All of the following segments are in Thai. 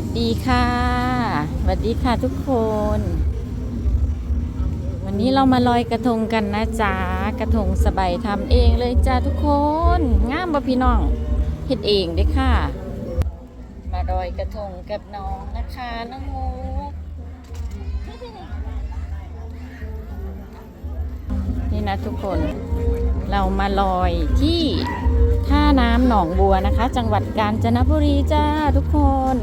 วัสดีค่ะสวัสดีค่ะทุกคน วันนี้เรามาลอยกระทงกันนะจ๊ะกระทงสบายทำเองเลยจ้าทุกคนงามบ่พี่น้องเฮ็ดเองด้ค่ะ มาลอยกระทงกับน้องนะคะน้องมุกนี่นะทุกคนเรามาลอยที่ท่าน้ำหนองบัวนะคะ จังหวัดกาญจนบุรีจ้าทุกคน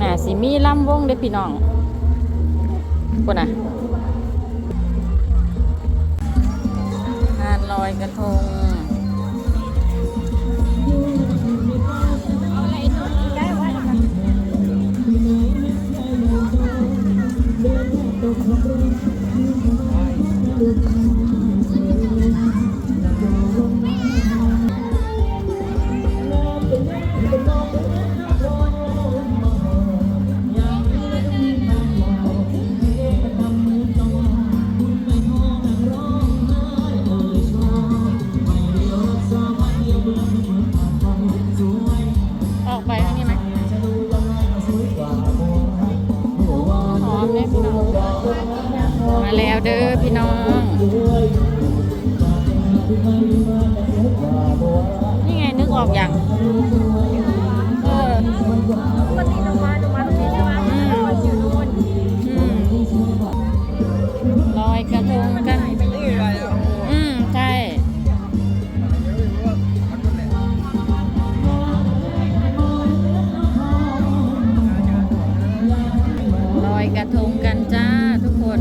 น่าสิมีลำวงเด้พี่น้องคนน่ะงานลอยกระทง นี่ไงนึกออกอย่างเออปกติหนูมาหนูมาตรงนี้ใช่ไหมแต่ว่าอยู่นู่นอืมลอยกระทงกันอืมใช่ลอยกระทงกันจ้าทุกคน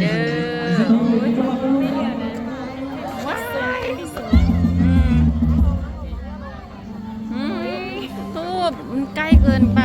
เด้อโอ้ยว้ายอืมอืมทูบมันใกล้เกินไป